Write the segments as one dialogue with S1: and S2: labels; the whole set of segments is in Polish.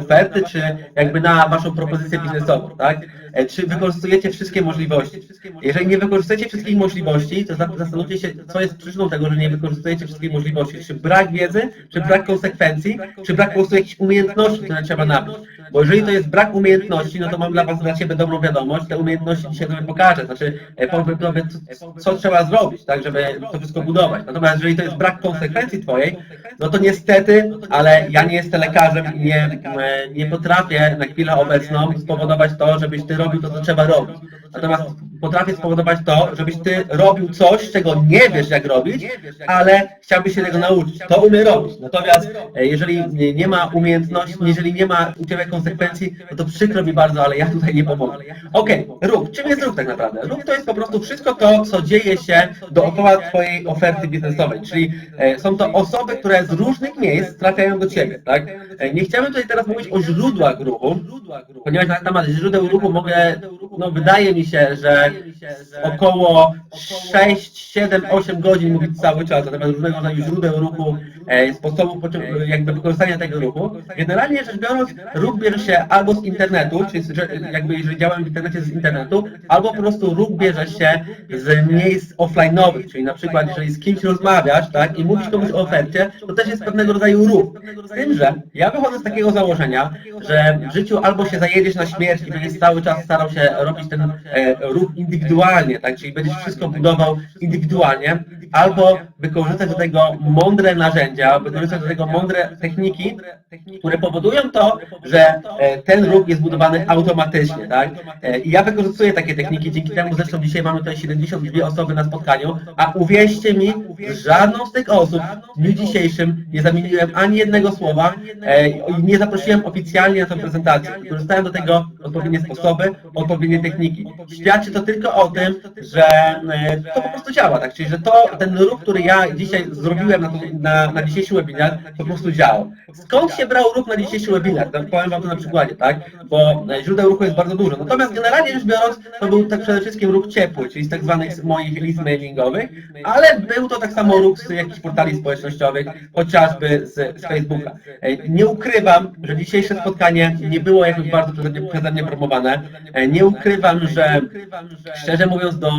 S1: oferty, czy jakby na waszą propozycję biznesową, tak? E, Czy wykorzystujecie wszystkie możliwości? Jeżeli nie wykorzystujecie wszystkich możliwości, to za- zastanówcie się, co jest przyczyną tego, że nie wykorzystujecie wszystkich możliwości. Czy brak wiedzy, czy brak konsekwencji, czy brak po prostu jakichś umiejętności, które trzeba nabyć. Bo jeżeli to jest brak umiejętności, no to mam dla was, dla ciebie dobrą wiadomość, te umiejętności dzisiaj sobie pokażę, znaczy e, powiem co, co trzeba zrobić, tak, żeby to wszystko budować. Natomiast jeżeli to jest brak konsekwencji twojej, no to niestety, ale ja nie jestem lekarzem i nie, nie potrafię na chwilę obecną spowodować to, żebyś ty robił to, co trzeba robić. Natomiast potrafię spowodować to, żebyś ty robił coś, czego nie wiesz jak robić, ale chciałbyś się tego nauczyć. To umie robić. Natomiast e, jeżeli nie- ma umiejętności, jeżeli nie ma u ciebie konsekwencji, no to przykro mi bardzo, ale ja tutaj nie pomogę. Okej, ruch. Czym jest ruch tak naprawdę? Ruch to jest po prostu wszystko to, co dzieje się dookoła twojej oferty biznesowej, czyli e, są to osoby, które z różnych miejsc trafiają do ciebie, tak? E, Nie chciałbym tutaj teraz mówić o źródłach ruchu, ponieważ na temat źródeł ruchu mogę, no wydaje mi się, że około 6, 7, 8 godzin mówić cały czas na temat różnego rodzaju źródeł ruchu, e, pocią- jakby wykorzystania tego ruchu. Generalnie rzecz biorąc, ruch bierze się albo z internetu, czyli jakby jeżeli działam w internecie z internetu, albo po prostu ruch bierze się z miejsc offline'owych, czyli na przykład jeżeli z kimś rozmawiasz, tak, i mówisz komuś o ofercie, to też jest pewnego rodzaju ruch. Z tym, że ja wychodzę z takiego założenia, że w życiu albo się zajedziesz na śmierć i będziesz cały czas starał się robić ten e, ruch indywidualnie, tak, czyli będziesz wszystko budował indywidualnie, albo wykorzystać do tego mądre narzędzia, wykorzystać do tego mądre techniki, które powodują to, że e, ten ruch jest budowany automatycznie, tak? E, I ja wykorzystuję takie techniki, dzięki temu zresztą dzisiaj mamy tutaj 72 osoby na spotkaniu, a uwierzcie mi, żadną z tych osób w dniu dzisiejszym nie zamieniłem ani jednego słowa e, i nie zaprosiłem oficjalnie na tę prezentację. Wykorzystałem do tego odpowiednie sposoby, odpowiednie techniki. Świadczy to tylko o tym, że to po prostu działa, tak? Czyli że to, ten ruch, który ja dzisiaj zrobiłem na, na, na dzisiejszy webinar, po prostu działał. Skąd się brał ruch na dzisiejszy webinar? Powiem Wam to na przykładzie, tak? Bo e, źródeł ruchu jest bardzo dużo. Natomiast generalnie rzecz biorąc, to był tak przede wszystkim ruch ciepły, czyli z tak zwanych moich list mailingowych, ale był to tak samo ruch z jakichś portali społecznościowych, chociażby z, z Facebooka. E, Nie ukrywam, że dzisiejsze spotkanie nie było jakoś bardzo przeze mnie, promowane. E, Nie ukrywam, że szczerze mówiąc do,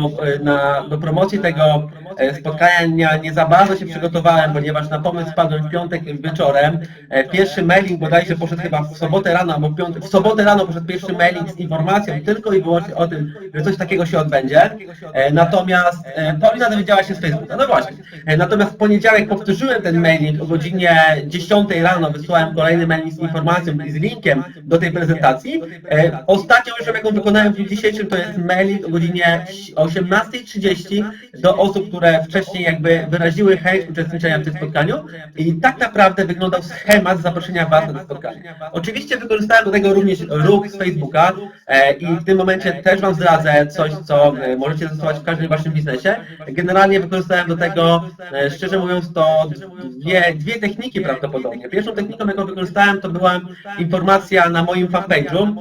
S1: na, do promocji tego e, spotkania nie za bardzo się przygotowałem, ponieważ na pomysł wpadłem w piątek wieczorem. E, Pierwszy mailing bodajże poszedł chyba w sobotę rano, albo w, piątek, w sobotę rano poszedł pierwszy mailing z informacją tylko i wyłącznie o tym, że coś takiego się odbędzie. E, Natomiast e, Paulina dowiedziała się z Facebooka. No właśnie. Natomiast w poniedziałek powtórzyłem ten mailing o godzinie 10 rano, wysłałem kolejny mailing z informacją i z linkiem do tej prezentacji. Ostatnią rzeczą, jaką wykonałem w dniu dzisiejszym, to jest mailing o godzinie 18.30 do osób, które wcześniej jakby wyraziły chęć uczestniczenia w tym spotkaniu i tak naprawdę wyglądał schemat zaproszenia Was na to spotkanie. Oczywiście wykorzystałem do tego również ruch z Facebooka e, i w tym momencie też Wam zdradzę coś, co e, możecie zastosować w każdym Waszym biznesie. Generalnie wykorzystałem do tego, e, szczerze mówiąc, to dwie, dwie techniki prawdopodobnie. Pierwszą techniką, jaką wykorzystałem, to była informacja na moim fanpage'u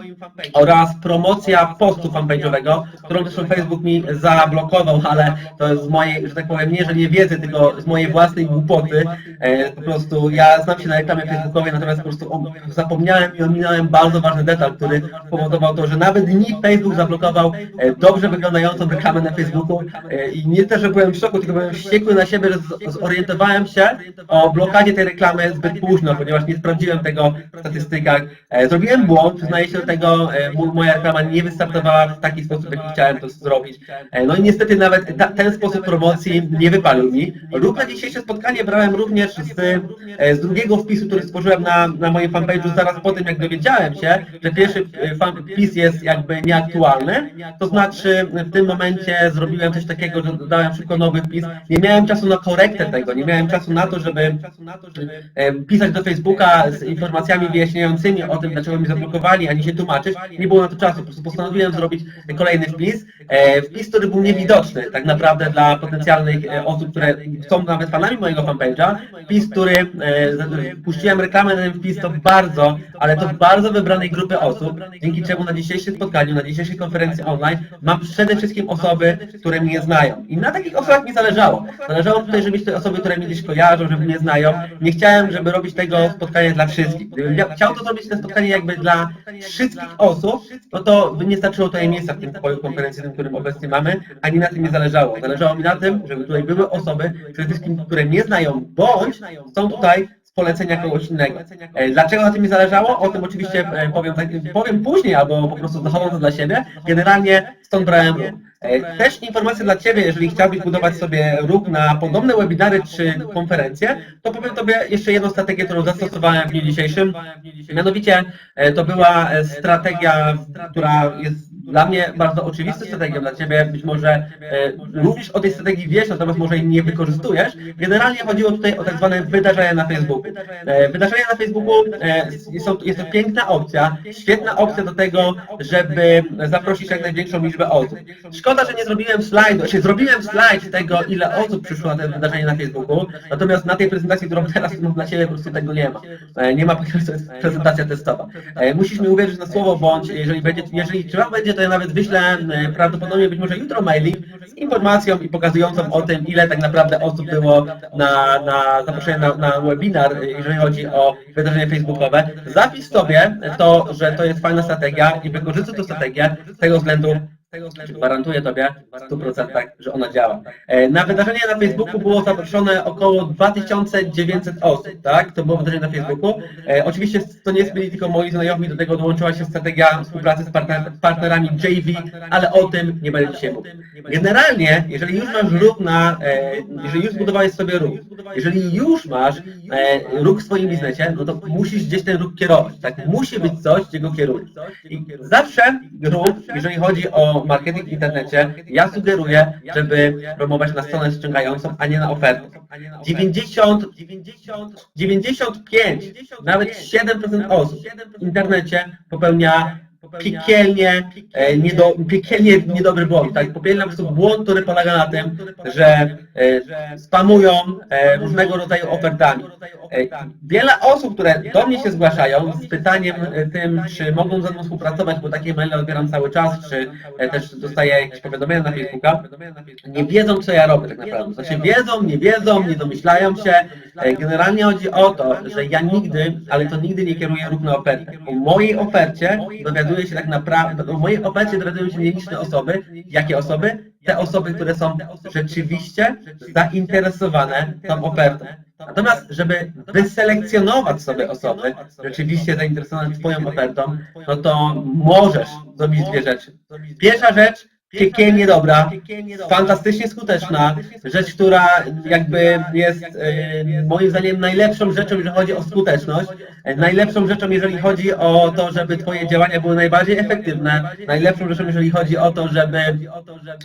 S1: oraz promocja postu fanpage'owego, którą zresztą Facebook mi zablokował, ale to z mojej, że tak powiem, że nie wiedzy, tylko z mojej własnej głupoty. E, po prostu ja znam się na reklamie facebookowej, natomiast po prostu zapomniałem i ominąłem bardzo ważny detal, który spowodował to, że nawet mi Facebook zablokował e, dobrze wyglądającą reklamę na Facebooku e, i nie też, że byłem w szoku, tylko byłem wściekły na siebie, że zorientowałem się o blokadzie tej reklamy zbyt późno, ponieważ nie sprawdziłem tego w statystykach. Zrobiłem błąd, przyznaję się do tego, mo- moja reklama nie wystartowała w taki sposób, jaki chciałem to zrobić. No i niestety nawet ta, ten sposób promocji nie wypalił mi. Na dzisiejsze spotkanie brałem również z, e, z drugiego wpisu, który stworzyłem na, na moim fanpage'u zaraz po tym, jak dowiedziałem się, że pierwszy e, wpis jest jakby nieaktualny. To znaczy w tym momencie zrobiłem coś takiego, że dodałem szybko nowy wpis. Nie miałem czasu na korektę tego, nie miałem czasu na to, żeby e, pisać do Facebooka z informacjami wyjaśniającymi o tym, dlaczego mnie zablokowali, ani się tłumaczyć. Nie było na to czasu, po prostu postanowiłem zrobić kolejny wpis. Wpis, który był niewidoczny tak naprawdę dla potencjalnych e, osób, które są nawet fanami mojego fanpage'a, wpis, który e, puściłem reklamę na ten wpis, to bardzo, ale to bardzo wybranej grupy osób, dzięki czemu na dzisiejszym spotkaniu, na dzisiejszej konferencji online mam przede wszystkim osoby, które mnie znają. I na takich osobach mi zależało. Zależało tutaj, żeby mieć te osoby, które mnie gdzieś kojarzą, żeby mnie znają. Nie chciałem, żeby robić tego spotkania dla wszystkich. Gdybym chciał to zrobić, to spotkanie jakby dla wszystkich osób, no to by nie starczyło tutaj miejsca w tym pokoju konferencyjnym, którym obecnie mamy, ani na tym nie zależało. Zależało mi na tym, żeby tutaj były osoby, przede wszystkim, które mnie znają, bądź są tutaj z polecenia kogoś innego. E, Dlaczego na tym mi zależało? O tym oczywiście e, powiem, tak, powiem później, albo po prostu zachowam to dla siebie. Generalnie stąd brałem ruch. E, Też informacja dla Ciebie, jeżeli chciałbyś budować sobie ruch na podobne webinary czy konferencje, to powiem Tobie jeszcze jedną strategię, którą zastosowałem w dniu dzisiejszym. Mianowicie to była strategia, która jest dla mnie bardzo oczywistą strategią, dla Ciebie być może e, również o tej strategii wiesz, natomiast może jej nie wykorzystujesz. Generalnie chodziło tutaj o tak zwane wydarzenia na Facebooku. E, Wydarzenia na Facebooku e, są, jest to piękna opcja, świetna opcja do tego, żeby zaprosić jak największą liczbę osób. Szkoda, że nie zrobiłem slajdu, znaczy zrobiłem slajd tego, ile osób przyszło na te wydarzenie na Facebooku, natomiast na tej prezentacji, którą teraz mam dla Ciebie, po prostu tego nie ma. Nie ma, ponieważ to jest prezentacja testowa. Musisz mi uwierzyć na słowo, bądź jeżeli będzie, jeżeli trzeba będzie, to ja nawet wyślę e, prawdopodobnie być może jutro mailing z informacją i pokazującą o tym, ile tak naprawdę osób było na, na zaproszenie na, na webinar, jeżeli chodzi o wydarzenie facebookowe. Zapisz sobie to, że to jest fajna strategia i wykorzystuj tę strategię z tego względu, znaczy Gwarantuję Tobie w 100%, że ona działa. E, Na wydarzenie na Facebooku było zaproszone około 2900 osób, tak? To było wydarzenie na Facebooku. E, Oczywiście to nie byli tylko moi znajomi, do tego dołączyła się strategia współpracy z partner, partnerami JV, ale o tym nie będę dzisiaj mówił. Generalnie, jeżeli już masz ruch na, e, jeżeli już zbudowałeś sobie ruch, jeżeli już masz ruch w swoim biznesie, no to musisz gdzieś ten ruch kierować, tak? Musi być coś, gdzie go kierujesz. I zawsze ruch, jeżeli chodzi o marketing w internecie, ja sugeruję, żeby promować na stronę ściągającą, a nie na ofertę. 90, 95, nawet 7% osób w internecie popełnia piekielnie, e, niedo, piekielnie niedobry błąd. Tak? Popełnia po prostu błąd, który polega na tym, że e, spamują e, różnego rodzaju ofertami. E, Wiele osób, które do mnie się zgłaszają z pytaniem tym, czy mogą ze mną współpracować, bo takie maile odbieram cały czas, czy też dostaję jakieś powiadomienia na Facebooka, nie wiedzą, co ja robię tak naprawdę. Znaczy wiedzą, nie wiedzą, nie domyślają się. Generalnie chodzi o to, że ja nigdy, ale to nigdy nie kieruję ruch ofertę. Mojej ofercie dowiaduje się tak naprawdę, o mojej ofercie dowiadują się nieliczne osoby. Jakie osoby? Te osoby, które są rzeczywiście zainteresowane tą ofertą. Natomiast, żeby wyselekcjonować sobie osoby rzeczywiście zainteresowane Twoją ofertą, no to możesz zrobić dwie rzeczy. Pierwsza rzecz, piekielnie dobra, fantastycznie skuteczna, rzecz, która jakby jest e, moim zdaniem najlepszą rzeczą, jeżeli chodzi o skuteczność, e, najlepszą rzeczą, jeżeli chodzi o to, żeby Twoje działania były najbardziej efektywne, najlepszą rzeczą, jeżeli chodzi o to, żeby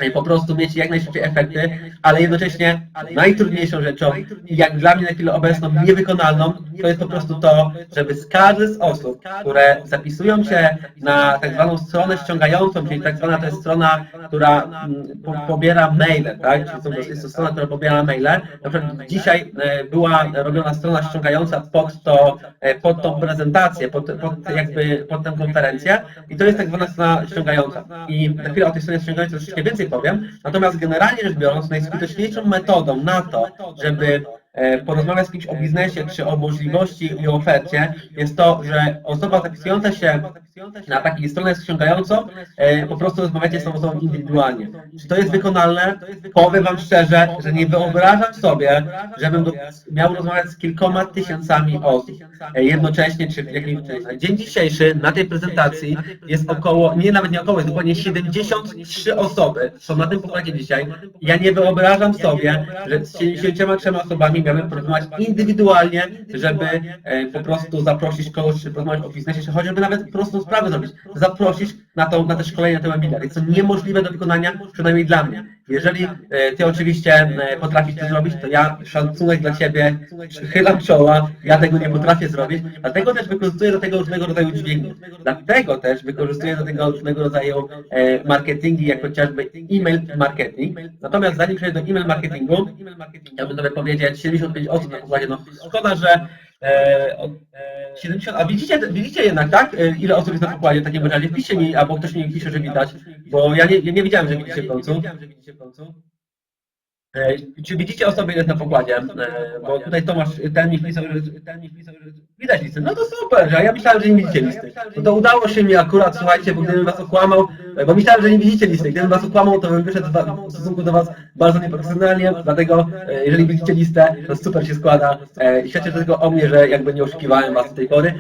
S1: e, po prostu mieć jak najszybciej efekty, ale jednocześnie najtrudniejszą rzeczą i jak dla mnie na chwilę obecną niewykonalną, to jest po prostu to, żeby z każdej z osób, które zapisują się na tak zwaną stronę ściągającą, czyli tak zwana to jest strona, która mm, po, pobiera maile, tak? Czyli to jest to strona, która pobiera maile. Na przykład dzisiaj e, była robiona strona ściągająca pod to, e, pod tą prezentację, pod, pod jakby pod tę konferencję i to jest tak zwana strona ściągająca. I na chwilę o tej stronie ściągającej troszeczkę więcej powiem, natomiast generalnie rzecz biorąc, najskuteczniejszą metodą na to, żeby e, porozmawiać z kimś o biznesie czy o możliwości i ofercie, jest to, że osoba zapisująca się na takiej stronę ściągającą, e, po prostu rozmawiacie z tą osobą indywidualnie. Czy to jest wykonalne? Powiem Wam szczerze, że nie wyobrażam sobie, żebym do, miał rozmawiać z kilkoma tysiącami osób. e, jednocześnie, czy w jakimś na dzień dzisiejszy na tej prezentacji jest około, nie nawet nie około, jest dokładnie 73 osoby są na tym pokładzie dzisiaj. Ja nie wyobrażam sobie, że z 73 osobami miałbym porozmawiać indywidualnie, żeby e, po prostu zaprosić kogoś, czy porozmawiać o biznesie, czy chociażby nawet prostą sprawę zrobić, zaprosić na, to, na te szkolenie, na te webinary. Jest to niemożliwe do wykonania, przynajmniej dla mnie. Jeżeli e, ty oczywiście e, potrafisz to zrobić, to ja szacunek dla ciebie, chylam czoła, ja tego nie potrafię zrobić, dlatego też wykorzystuję do tego różnego rodzaju dźwigni. Dlatego też wykorzystuję do tego różnego rodzaju e, marketingi, jak chociażby e-mail marketing. Natomiast zanim przejdę do e-mail marketingu, chciałbym sobie powiedzieć 75 osób na pokładzie, no szkoda, że 70, a widzicie, widzicie jednak, tak? E, Ile osób jest na pokładzie w takim razie? Wpiszcie mi, albo ktoś mi pisze, że widać, bo ja nie, ja nie widziałem, że widzicie w końcu. E, Czy widzicie osoby, jest na pokładzie? E, Bo tutaj Tomasz, ten mi wpisał, że ten mi wpisał, że widać listy. No to super, że ja myślałem, że nie widzicie listy. No to udało się mi akurat, słuchajcie, bo gdybym was okłamał, e, bo myślałem, że nie widzicie listy. Gdybym was okłamał, to bym wyszedł w stosunku do was bardzo nieprofesjonalnie, dlatego jeżeli widzicie listę, to super się składa. Świadczy tylko o mnie, że jakby nie oszukiwałem was do tej pory.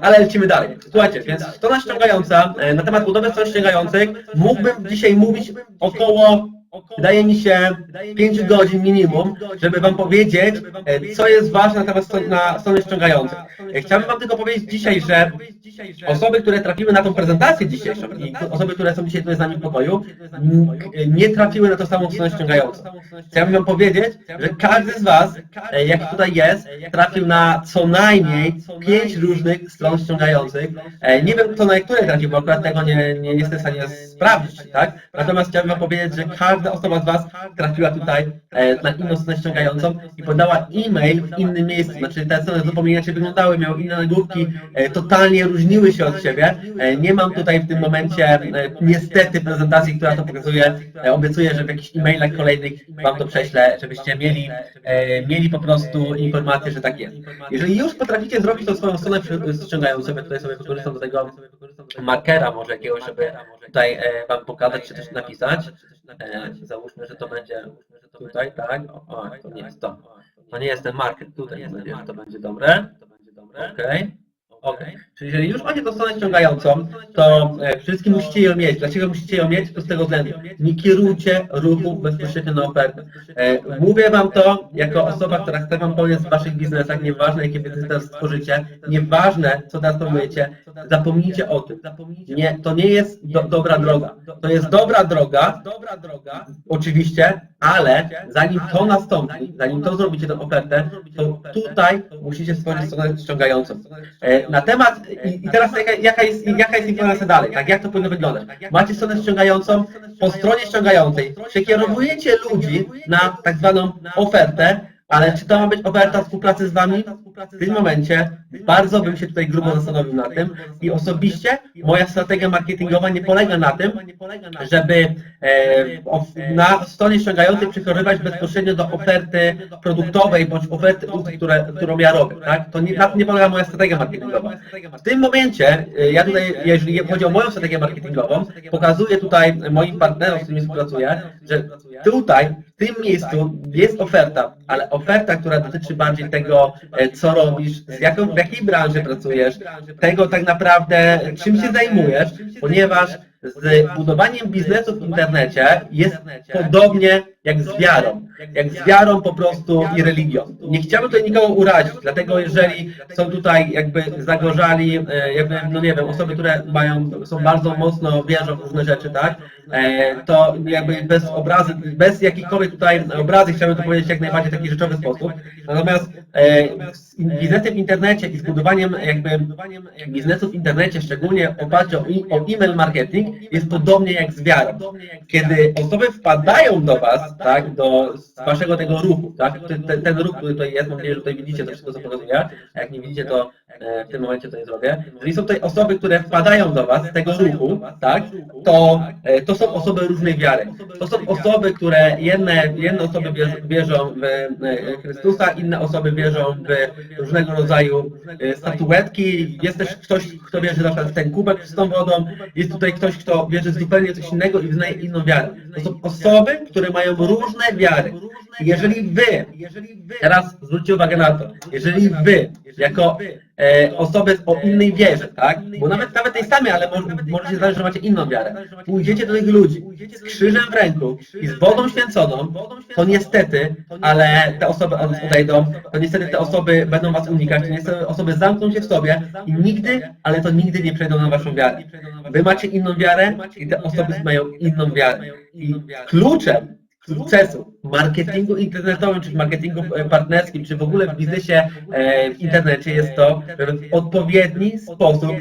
S1: Ale lecimy dalej. Słuchajcie, więc strona ściągająca, na temat budowy stron ściągających mógłbym dzisiaj mówić około Wydaje mi się 5 godzin minimum, żeby Wam powiedzieć, e, co jest ważne na temat stron- na strony ściągającej. E, Chciałbym Wam tylko powiedzieć dzisiaj, że osoby, które trafiły na tą prezentację dzisiejszą i osoby, które są dzisiaj tutaj z nami w pokoju, nie trafiły na tą samą stronę ściągającą. Chciałbym Wam powiedzieć, że każdy z Was, e, jaki tutaj jest, trafił na co najmniej 5 różnych stron ściągających. Nie wiem, kto na które trafił, bo akurat tego nie, nie jestem w stanie sprawdzić, tak? Natomiast chciałbym Wam powiedzieć, że każda osoba z Was trafiła tutaj e, na inną stronę ściągającą i podała e-mail w innym miejscu. Znaczy te strony zupełnie inaczej wyglądały, miały inne nagłówki, e, totalnie różniły się od siebie. E, Nie mam tutaj w tym momencie niestety prezentacji, która to pokazuje. Obiecuję, że w jakichś e-mailach kolejnych Wam to prześlę, żebyście mieli, mieli po prostu informację, że tak jest. Jeżeli już potraficie zrobić tą swoją stronę ściągającą, ja tutaj sobie wykorzystam do tego markera może jakiegoś, żeby tutaj Wam pokazać, czy coś napisać. E, załóżmy, że to będzie tutaj, tak? O, to nie jest to. To nie jest ten marker tutaj, mam nadzieję, że to będzie dobre. Okej. Okej. Czyli jeżeli już macie tą stronę ściągającą, to e, wszystkim musicie ją mieć. Dlaczego musicie ją mieć? To z tego względu. Nie kierujcie ruchu bezpośrednio na ofertę. E, mówię Wam to jako osoba, która chce Wam pomóc w Waszych biznesach, nieważne jakie biznesy teraz stworzycie, nieważne co teraz planujecie, zapomnijcie o tym. Nie, to nie jest do, dobra droga. To jest dobra droga, dobra droga, oczywiście, ale zanim to nastąpi, zanim to zrobicie tę ofertę, to tutaj musicie stworzyć stronę ściągającą. Na temat, i, i teraz jaka, jaka, jest, jaka jest informacja dalej, tak, jak to powinno wyglądać? Macie stronę ściągającą, po stronie ściągającej przekierowujecie ludzi na tak zwaną ofertę, ale czy to ma być oferta współpracy z Wami? W tym momencie bardzo bym się tutaj grubo zastanowił nad tym i osobiście moja strategia marketingowa nie polega na tym, żeby e, na stronie ściągającej przekierowywać bezpośrednio do oferty produktowej bądź oferty, które, którą ja robię. Tak? To nie, na tym nie polega moja strategia marketingowa. W tym momencie, e, ja tutaj, jeżeli chodzi o moją strategię marketingową, pokazuję tutaj moim partnerom, z którymi współpracuję, że tutaj, w tym miejscu jest oferta, ale oferta, która dotyczy bardziej tego, e, co robisz, z jaką, w jakiej branży pracujesz, tego tak naprawdę, czym się zajmujesz, ponieważ z budowaniem biznesu w internecie jest podobnie jak z wiarą. Jak z wiarą po prostu i religią. Nie chciałbym tutaj nikogo urazić, dlatego jeżeli są tutaj jakby zagorzali, e, jakby, no nie wiem, osoby, które mają, są bardzo mocno wierzą w różne rzeczy, tak, e, to jakby bez obrazy, bez jakichkolwiek tutaj obrazy chciałbym to powiedzieć jak najbardziej w taki rzeczowy sposób. Natomiast e, z biznesem w internecie i z budowaniem jakby biznesu w internecie, szczególnie w oparciu o, o e-mail marketing, jest podobnie jak z wiarą. Kiedy osoby wpadają do Was, tak, do z Waszego tego ruchu, tak, ten, ten, ruch, który tutaj jest, mam nadzieję, że tutaj widzicie to wszystko, co pokazuję, a jak nie widzicie, to w tym momencie to nie zrobię. Jeżeli są tutaj osoby, które wpadają do Was z tego ruchu, tak, to, e, to są osoby różnej wiary. To są osoby, które jedne, jedne osoby wierzą, w e, Chrystusa, inne osoby wierzą w różnego rodzaju e, statuetki. Jest też ktoś, kto wierzy na przykład w ten kubek z tą wodą. Jest tutaj ktoś, kto wierzy w zupełnie coś innego i wyznaje inną wiarę. To są osoby, które mają różne wiary. Jeżeli wy, teraz zwróćcie uwagę na to, jeżeli wy, jako e, osoby o innej wierze, tak? Bo nawet, nawet tej samej, ale może, może się zdarzyć, że macie inną wiarę. Pójdziecie do tych ludzi z krzyżem w ręku i z wodą święconą, to niestety, ale te osoby od- odejdą, to niestety te osoby będą was unikać, to niestety osoby zamkną się w sobie i nigdy, ale to nigdy nie przejdą na waszą wiarę. Wy macie inną wiarę i te osoby mają inną wiarę. I kluczem sukcesu w marketingu internetowym, czy w marketingu e, partnerskim, czy w ogóle w biznesie e, w internecie jest to, w odpowiedni sposób